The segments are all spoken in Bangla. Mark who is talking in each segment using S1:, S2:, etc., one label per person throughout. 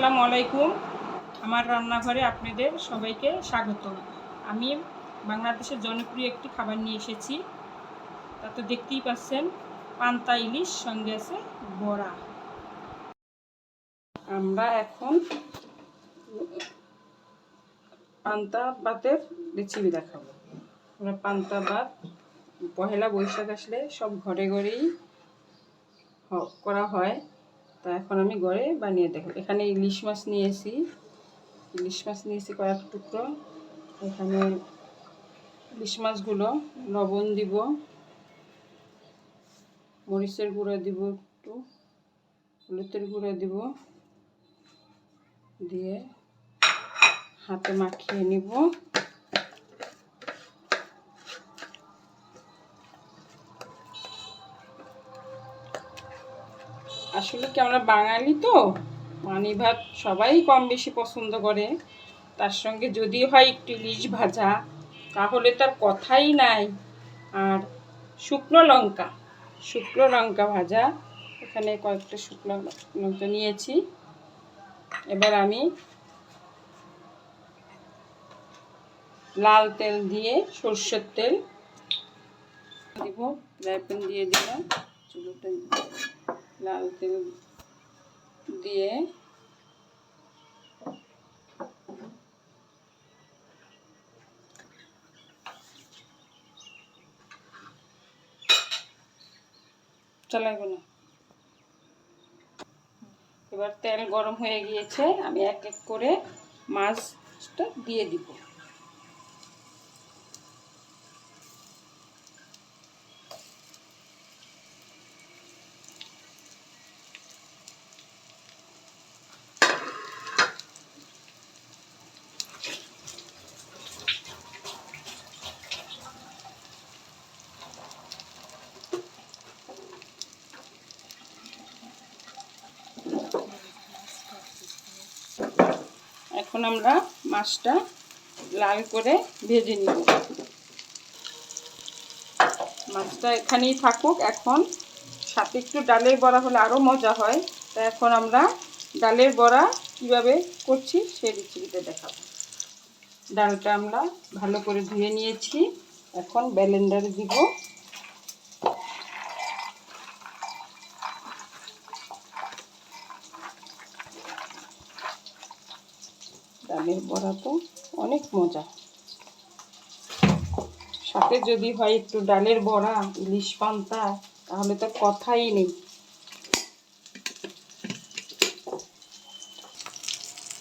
S1: আসসালামু আলাইকুম। আমার রান্নাঘরে আপনাদের সবাইকে স্বাগত আমি বাংলাদেশের জনপ্রিয় একটি খাবার নিয়ে এসেছি। তা তো দেখতেই পাচ্ছেন, পান্তা ইলিশ, সঙ্গে আছে বড়া। আমরা এখন পান্তা ভাতের রেসিপি দেখাবো। আমরা পান্তা ভাত পহেলা বৈশাখ আসলে সব ঘরে ঘরেই করা হয়। তা এখন আমি গড়ে বানিয়ে দেখো। এখানে ইলিশ মাছ নিয়েছি। ইলিশ মাছ নিয়েছি কয়েক টুকরো। এখানে ইলিশ মাছগুলো লবণ দিব। মরিচের গুঁড়ো দিব একটু। হলুদের গুঁড়ো দিব। দিয়ে হাতে মাখিয়ে নিব। আসলে কি আমরা বাঙালি তো? পানি ভাত সবাই কম বেশি পছন্দ করে। তার সঙ্গে যদি হয় একটু ইলিশ ভাজা, তাহলে তার কথাই নাই। আর শুকনো লঙ্কা শুকনো লঙ্কা ভাজা, এখানে কয়েকটা শুকনো লঙ্কা নিয়েছি। এবার আমি লাল তেল দিয়ে সর্ষের তেল দিব ফ্রাই দিয়ে দিলাম। লাল তেল দিয়ে চালাইব না। এবার তেল গরম হয়ে গিয়েছে, আমি এক এক করে মাছটা দিয়ে দিব। এখন আমরা মাছটা লাল করে ভেজে নিব। মাছটা এখানেই থাকুক। এখন সাথে একটু ডালের বড়া হলে আরও মজা হয়। তা এখন আমরা ডালের বড়া কীভাবে করছি সেই রেসিপিটা দেখাবো। ডালটা আমরা ভালো করে ধুয়ে নিয়েছি। এখন ব্যালেন্ডারে দিব। ডালের বড়া তো অনেক মজা। সাথে যদি হয় একটু ডালের বড়া, ইলিশ পান্তা, তাহলে তো কথাই নেই।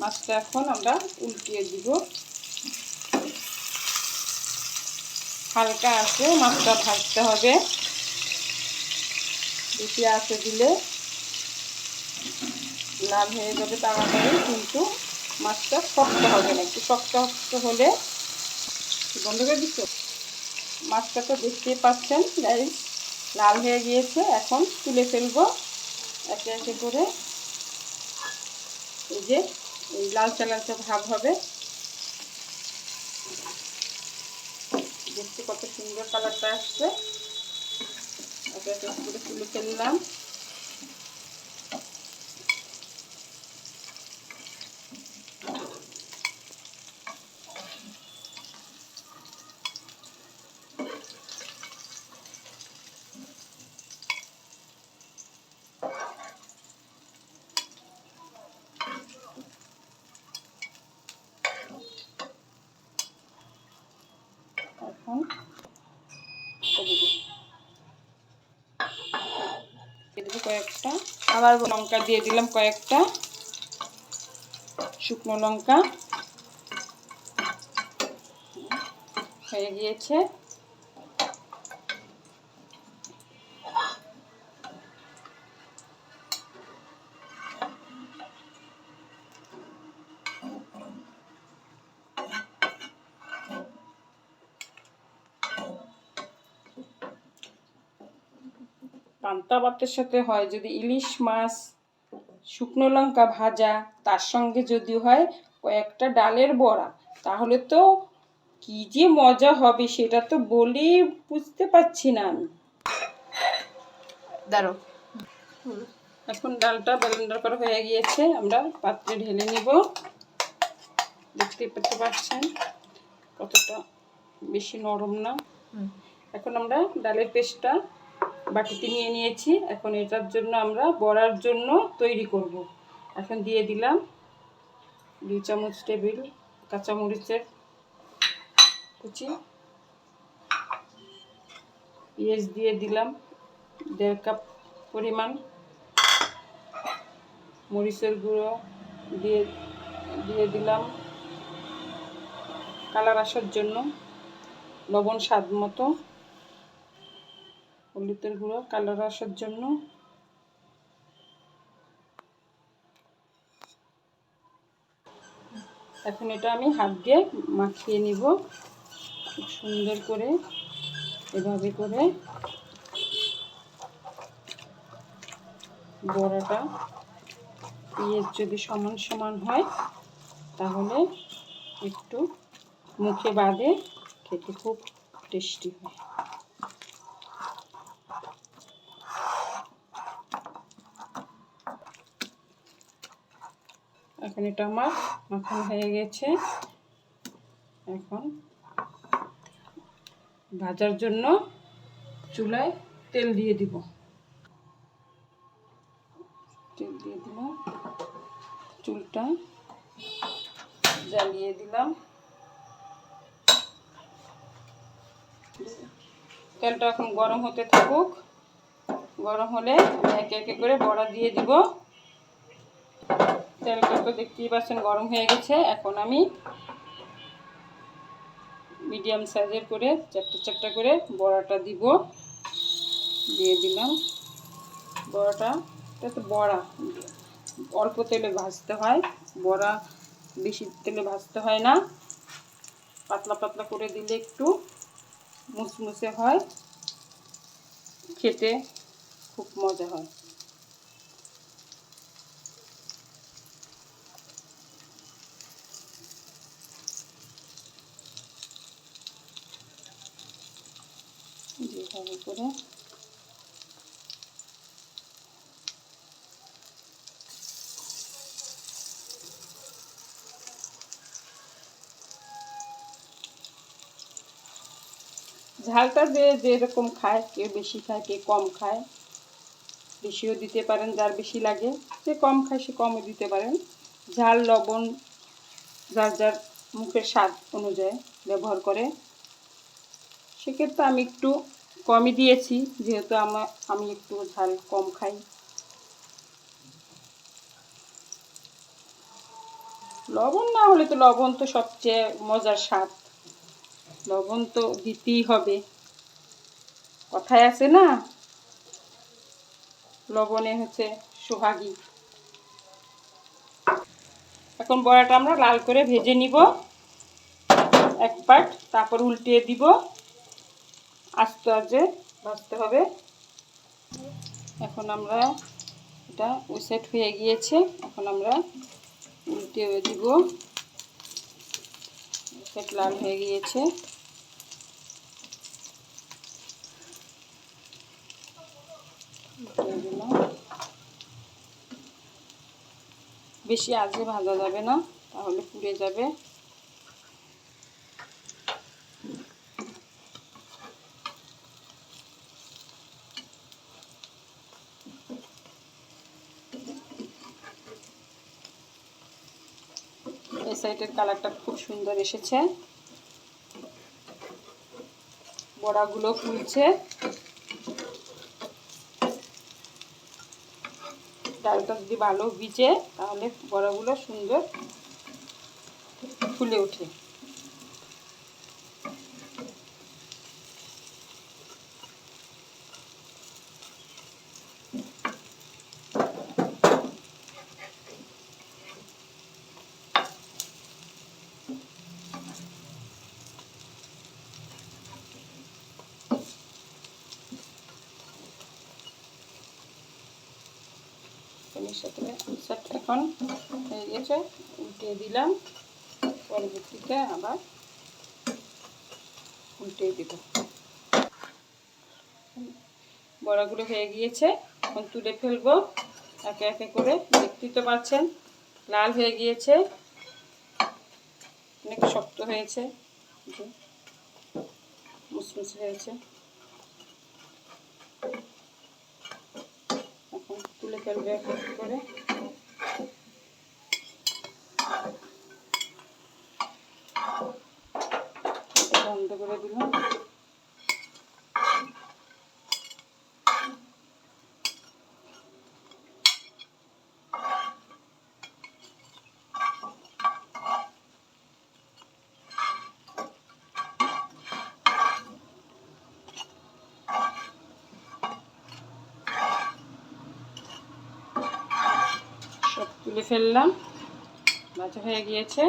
S1: মাছটা এখন আমরা উল্টিয়ে দিব। হালকা আছে, মাছটা ভাজতে হবে। বেশি আছে দিলে লাল হয়ে যাবে তাড়াতাড়ি, কিন্তু মাছটা শক্ত হবে না, একটু শক্ত শক্ত হলে। বন্ধ করে দিচ্ছ? মাছটা তো দেখতেই পাচ্ছেন গাইস লাল হয়ে গিয়েছে। এখন তুলে ফেলব একে একে করে। এই যে, এই লালচা লালচা ভাব হবে। দেখতে কত সুন্দর কালারটা আসছে। একে একে করে তুলে ফেললাম। এদিকে কয়েকটা। আবার লঙ্কা দিয়ে দিলাম কয়েকটা। শুকনো লঙ্কা। হয়ে গিয়েছে। পান্তা ভাতের সাথে হয়। যদি ইলিশ মাছ শুকনো লঙ্কা ভাজা তার সঙ্গে যদি হয় কয়েকটা ডালের বড়া তাহলে তো কি যে মজা হবে সেটা তো বলে বুঝতে পারছি না আমি।
S2: দাঁড়ো।
S1: এখন ডালটা ব্লেন্ডার করা হয়ে গিয়েছে। আমরা পাত্রে ঢেলে নিব। দেখতে পেতে পারছেন কতটা বেশি নরম না। এখন আমরা ডালের পেস্টটা বাটিতে নিয়ে নিয়েছি। এখন এটার জন্য আমরা বড়ার জন্য তৈরি করব। এখন দিয়ে দিলাম দুই চামচ টেবিল কাঁচামরিচের কুচি। পেঁয়াজ দিয়ে দিলাম দেড় কাপ পরিমাণ। মরিচের গুঁড়ো দিয়ে দিয়ে দিলাম কালার আসার জন্য লবণ স্বাদ মতো। হলুদের গুঁড়ো কালার আসার জন্য। এখন এটা আমি হাত দিয়ে মাখিয়ে নিব। খুব সুন্দর করে এভাবে করে বড়াটা পেঁয়াজ যদি সমান সমান হয়, তাহলে একটু মুখে বাদে খেতে খুব টেস্টি হয়। এখন এটা আমার, মাখানো হয়ে গেছে। এখন ভাজার জন্য চুলায় তেল দিয়ে দিব। তেল দিয়ে দিলাম চুলটা জ্বালিয়ে দিলাম। তেলটা এখন গরম হতে থাকুক। গরম হলে একে একে করে বড়া দিয়ে দিব। তেলটা তো দেখতেই পাচ্ছেন গরম হয়ে গেছে। এখন আমি মিডিয়াম সাইজের করে চারটা চারটা করে বড়াটা দিব। দিয়ে দিলাম বড়াটা। এটা তো বড়া। অল্প তেলে ভাজতে হয়। বড়া বেশি তেলে ভাজতে হয় না। পাতলা পাতলা করে দিলে একটু মুসমুসে হয়। খেতে খুব মজা হয়। করে। ঝালটা যে যেরকম খায় কেউ বেশি খায় কেউ কম খায়, বেশিও দিতে পারেন, যার বেশি লাগে, যে কম খায় সে কমও দিতে পারেন। ঝাল, লবণ, যার যার মুখের স্বাদ অনুযায়ী ব্যবহার করে। সেক্ষেত্রে আমি একটু কমই দিয়েছি, যেহেতু আমার আমি একটু ঝাল কম খাই। লবণ না হলে তো লবণ তো সবচেয়ে মজার স্বাদ। লবণ তো দিতেই হবে। কথায় আছে না? লবণে হচ্ছে সোহাগী। এখন বড়াটা আমরা লাল করে ভেজে নিব। এক পাট, তারপর উল্টিয়ে দিব। আস্তে আস্তে ভাজতে হবে। এখন আমরা এটা ওই সেট হয়ে গিয়েছে। এখন আমরা উল্টে দিব। সেট লাল হয়ে গিয়েছে। বেশি আজে ভাজা যাবে না, তাহলে পুড়ে যাবে। সাইডের কালারটা খুব সুন্দর এসেছে। বড়াগুলো ফুলছে। ডালটা যদি ভালো ভিজে, তাহলে বড়াগুলো সুন্দর ফুলে ওঠে। এর সাথে সাথে এখন হয়ে গেছে উল্টিয়ে দিলাম। পরবর্তীতে আবার উল্টিয়ে দিব। বড়াগুলো হয়ে গিয়েছে, এখন তুলে ফেলব। একে একে করে, দেখতেই তো পাচ্ছেন, লাল হয়ে গিয়েছে। অনেক শক্ত হয়েছে মুসমুসে হয়েছে। তুলে ফেলবে এক করে। বন্ধ করে দিলাম। তুলে ফেললাম। ভাজা হয়ে গিয়েছে।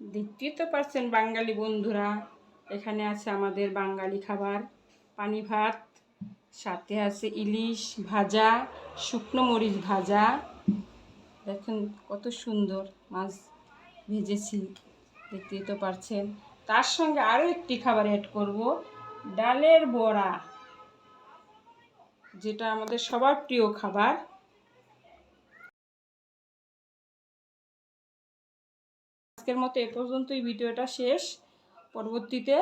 S1: দেখতেই তো পারছেন বাঙালি বন্ধুরা, এখানে আছে আমাদের বাঙালি খাবার। পানি ভাত, সাথে আছে ইলিশ ভাজা, শুকনো মরিচ ভাজা। দেখুন কত সুন্দর মাছ ভেজেছি, দেখতেই তো পারছেন তার সঙ্গে আরও একটি খাবার অ্যাড করব, ডালের বড়া। যেটা আমাদের সবার প্রিয় খাবার। আজকের মতো এ পর্যন্তই, ভিডিওটা শেষ। পরবর্তীতে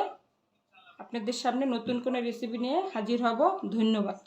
S1: আপনাদের সামনে নতুন কোনো রেসিপি নিয়ে হাজির হব। ধন্যবাদ।